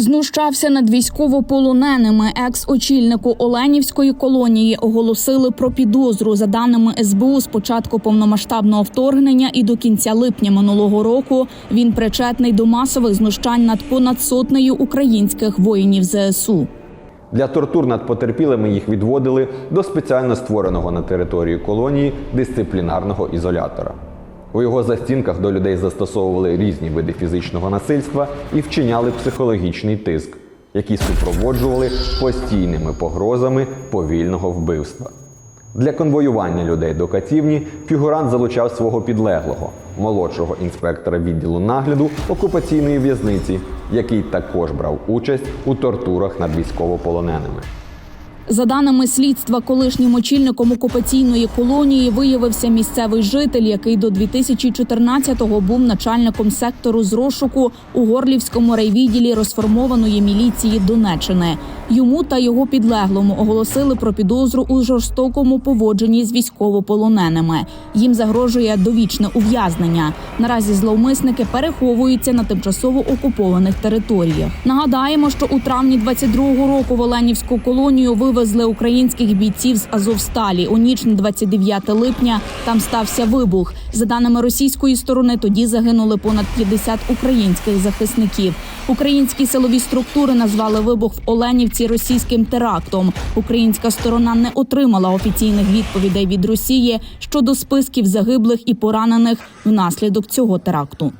Знущався над військовополоненими. Екс-очільнику Оленівської колонії оголосили про підозру за даними СБУ. З початку повномасштабного вторгнення і до кінця липня минулого року він причетний до масових знущань над понад сотнею українських воїнів ЗСУ. Для тортур над потерпілими їх відводили до спеціально створеного на території колонії дисциплінарного ізолятора. У його застінках до людей застосовували різні види фізичного насильства і вчиняли психологічний тиск, які супроводжували постійними погрозами повільного вбивства. Для конвоювання людей до катівні фігурант залучав свого підлеглого, молодшого інспектора відділу нагляду окупаційної в'язниці, який також брав участь у тортурах над військовополоненими. За даними слідства, колишнім очільником окупаційної колонії виявився місцевий житель, який до 2014-го був начальником сектору з розшуку у Горлівському райвідділі розформованої міліції Донеччини. Йому та його підлеглому оголосили про підозру у жорстокому поводженні з військовополоненими. Їм загрожує довічне ув'язнення. Наразі зловмисники переховуються на тимчасово окупованих територіях. Нагадаємо, що у травні 22-го року в Оленівську колонію вивезли вивезли українських бійців з Азовсталі. У ніч на 29 липня там стався вибух. За даними російської сторони, тоді загинули понад 50 українських захисників. Українські силові структури назвали вибух в Оленівці російським терактом. Українська сторона не отримала офіційних відповідей від Росії щодо списків загиблих і поранених внаслідок цього теракту.